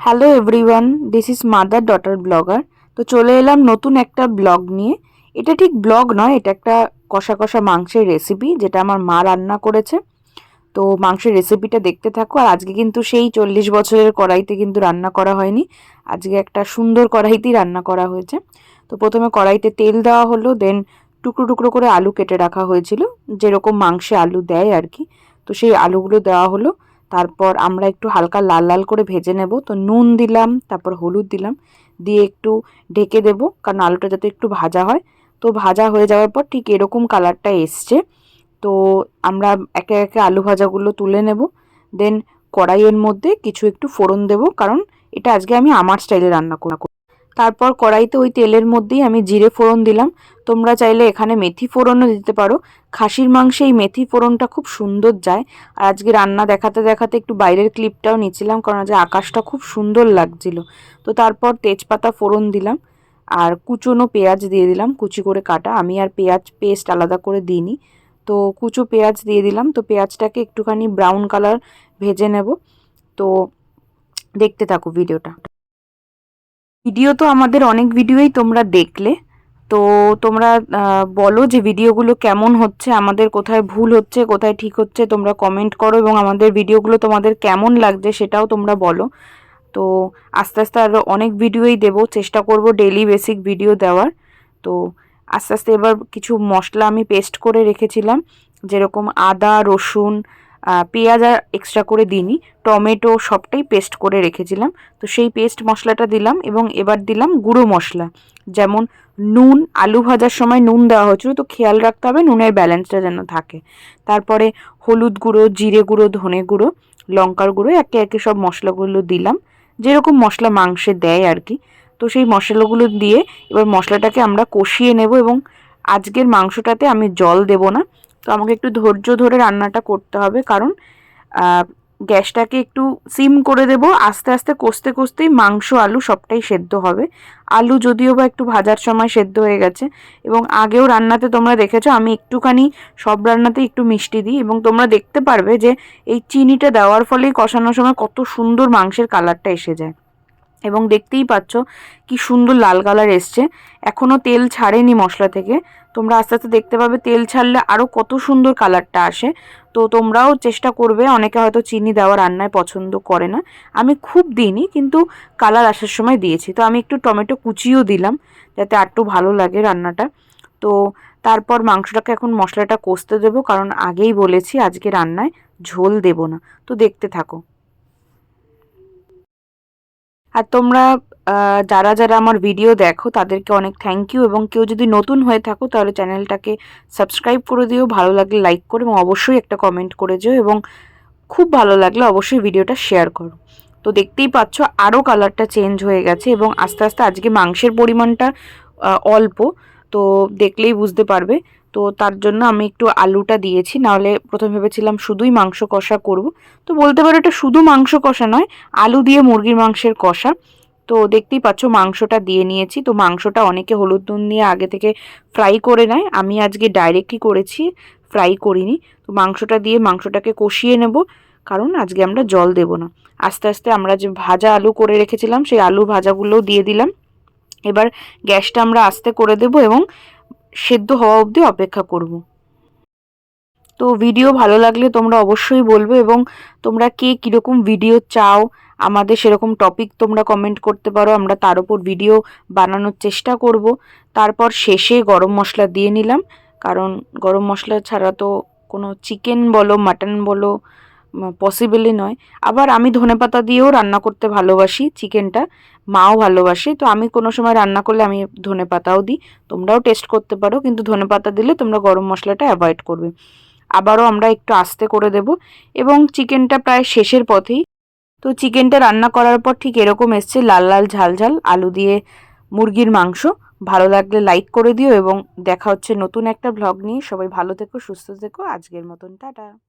Hello everyone this is mother daughter blogger তো চলে এলাম নতুন একটা ব্লগ নিয়ে। এটা ঠিক ব্লগ নয়, এটা একটা কষা কষা মাংসের রেসিপি যেটা আমার মা রান্না করেছে। তো মাংসের রেসিপিটা দেখতে থাকো। আর আজকে কিন্তু সেই চল্লিশ বছরের কড়াইতে কিন্তু রান্না করা হয়নি। আজকে একটা সুন্দর কড়াইতেই রান্না করা হয়েছে। তো প্রথমে কড়াইতে তেল দেওয়া হলো দেন টুকরো টুকরো করে আলু কেটে রাখা হয়েছিল। যেরকম মাংসে আলু দেয় আর কি। তো সেই আলুগুলো দেওয়া হলো। তারপর আমরা একটু হালকা লাল লাল করে ভেজে নেব। তো নুন দিলাম, তারপর হলুদ দিলাম, দিয়ে একটু ঢেকে দেব, কারণ আলুটা যাতে একটু ভাজা হয়। তো ভাজা হয়ে যাওয়ার পর ঠিক এরকম কালারটা এসছে। তো আমরা একে একে আলু ভাজাগুলো তুলে নেব। দেন কড়াইয়ের মধ্যে কিছু একটু ফোড়ন দেব, কারণ এটা আজকে আমি আমার স্টাইলে রান্না করব তারপর কড়াইতে ওই তেলের মধ্যেই আমি জিরে ফোড়ন দিলাম। তোমরা চাইলে এখানে মেথি ফোড়নও দিতে পারো। খাসির মাংসে এই মেথি ফোড়নটা খুব সুন্দর যায়। আর আজকে রান্না দেখাতে দেখাতে একটু বাইরের ক্লিপটাও নিচ্ছিলাম কারণ আজকে আকাশটা খুব সুন্দর লাগছিল। তো তারপর তেজপাতা ফোড়ন দিলাম, আর কুচনো পেঁয়াজ দিয়ে দিলাম, কুচি করে কাটা। আমি আর পেঁয়াজ পেস্ট আলাদা করে দিইনি। তো কুচো পেঁয়াজ দিয়ে দিলাম। তো পেঁয়াজটাকে একটুখানি ব্রাউন কালার ভেজে নেব। তো দেখতে থাকো ভিডিওটা। ভিডিও তো আমাদের অনেক ভিডিওই তোমরা দেখলে। তো তোমরা বলো যে ভিডিওগুলো কেমন হচ্ছে, আমাদের কোথায় ভুল হচ্ছে, কোথায় ঠিক হচ্ছে তোমরা কমেন্ট করো এবং আমাদের ভিডিওগুলো তোমাদের কেমন লাগছে সেটাও তোমরা বলো। তো আস্তে আস্তে আরও অনেক ভিডিওই দেব, চেষ্টা করব ডেলি বেসিক ভিডিও দেওয়ার। তো আস্তে আস্তে এবার কিছু মশলা আমি পেস্ট করে রেখেছিলাম, যেরকম আদা, রসুন পেঁয়াজ আর এক্সট্রা করে দিইনি। টমেটো সবটাই পেস্ট করে রেখেছিলাম। তো সেই পেস্ট মশলাটা দিলাম এবং এবার দিলাম গুঁড়ো মশলা। যেমন নুন, আলু ভাজার সময় নুন দেওয়া হয়েছিল, তো খেয়াল রাখতে হবে নুনের ব্যালেন্সটা যেন থাকে। তারপরে হলুদ গুঁড়ো, জিরে গুঁড়ো, ধনে গুঁড়ো, লঙ্কার গুঁড়ো, একে একে সব মশলাগুলো দিলাম। যেরকম মশলা মাংসে দেয় আর কি। তো সেই মশলাগুলো দিয়ে এবার মশলাটাকে আমরা কষিয়ে নেব এবং আজকের মাংসটাতে আমি জল দেব না। তো আমাকে একটু ধৈর্য ধরে রান্নাটা করতে হবে, কারণ গ্যাসটাকে একটু সিম করে দেব। আস্তে আস্তে, কষতে, কষতেই মাংস, আলু সবটাই সেদ্ধ হবে। আলু যদিও বা একটু ভাজার সময় সেদ্ধ হয়ে গেছে এবং আগেও রান্নাতে তোমরা দেখেছ, আমি একটুখানি সব রান্নাতে একটু মিষ্টি দিই এবং তোমরা দেখতে পারবে যে এই চিনিটা দেওয়ার ফলেই কষানোর সময় কত সুন্দর মাংসের কালারটা এসে যায়। এবং দেখতেই পাচ্ছ কি সুন্দর লাল কালার এসছে। এখনও তেল ছাড়েনি মশলা থেকে। তোমরা আস্তে আস্তে দেখতে পাবে তেল ছাড়লে আরও কত সুন্দর কালারটা আসে। তো তোমরাও চেষ্টা করবে, অনেকে হয়তো চিনি দেওয়া রান্নায় পছন্দ করে না। আমি খুব দিইনি, কিন্তু কালার আসার সময় দিয়েছি। তো আমি একটু টমেটো কুচিও দিলাম, যাতে আরটু ভালো লাগে রান্নাটা। তো তারপর মাংসটাকে এখন মশলাটা কষতে দেবো, কারণ আগেই বলেছি আজকে রান্নায় ঝোল দেব না। তো দেখতে থাকো। আর তোমরা যারা যারা আমার ভিডিও দেখো, তাদেরকে অনেক থ্যাংক ইউ এবং কেউ যদি নতুন হয়ে থাকো, তাহলে চ্যানেলটাকে সাবস্ক্রাইব করে দিও, ভালো লাগলে লাইক করো এবং অবশ্যই একটা কমেন্ট করে যেও এবং খুব ভালো লাগলে অবশ্যই ভিডিওটা শেয়ার করো। তো দেখতেই পাচ্ছ আরও কালারটা চেঞ্জ হয়ে গেছে এবং আস্তে আস্তে আজকে মাংসের পরিমাণটা অল্প। তো দেখলেই বুঝতে পারবে। তো তার জন্য আমি একটু আলুটা দিয়েছি। নাহলে প্রথমে ভেবেছিলাম শুধুই মাংস কষা করব। তো বলতে পারো এটা শুধু মাংস কষা নয়, আলু দিয়ে মুরগির মাংসের কষা। তো দেখতেই পাচ্ছ মাংসটা দিয়ে নিয়েছি। তো মাংসটা অনেকে হলুদ নুন দিয়ে আগে থেকে ফ্রাই করে নেয়। আমি আজকে ডাইরেক্টই করেছি, ফ্রাই করিনি। তো মাংসটা দিয়ে মাংসটাকে কষিয়ে নেব, কারণ আজকে আমরা জল দেব না। আস্তে আস্তে আমরা যে ভাজা আলু করে রেখেছিলাম, সেই আলু ভাজাগুলোও দিয়ে দিলাম। এবার গ্যাসটা আমরা আস্তে করে দেব এবং সেদ্ধ হওয়া অবধি অপেক্ষা করব। তো ভিডিও ভালো লাগলে তোমরা অবশ্যই বলবে এবং তোমরা কে কীরকম ভিডিও চাও, আমাদের সেরকম টপিক তোমরা কমেন্ট করতে পারো, আমরা তার উপর ভিডিও বানানোর চেষ্টা করব। তারপর শেষে গরম মশলা দিয়ে নিলাম, কারণ গরম মশলা ছাড়া তো কোনো চিকেন বলো মাটন বলো পসিবলই নয়। আবার আমি ধনেপাতা দিয়েও রান্না করতে ভালোবাসি চিকেনটা, মাও ভালোবাসে। তো আমি কোনো সময় রান্না করলে আমি ধনে পাতাও দিই। তোমরাও টেস্ট করতে পারো, কিন্তু ধনে পাতা দিলে তোমরা গরম মশলাটা অ্যাভয়েড করবে। আবারও আমরা একটু আস্তে করে দেব। এবং চিকেনটা প্রায় শেষের পথেই। তো চিকেনটা রান্না করার পর ঠিক এরকম এসছে, লাল লাল ঝাল ঝাল, আলু দিয়ে মুরগির মাংস। ভালো লাগলে লাইক করে দিও এবং দেখা হচ্ছে নতুন একটা ভ্লগ নিয়ে। সবাই ভালো থেকো, সুস্থ থেকো। আজকের মতন, টাটা।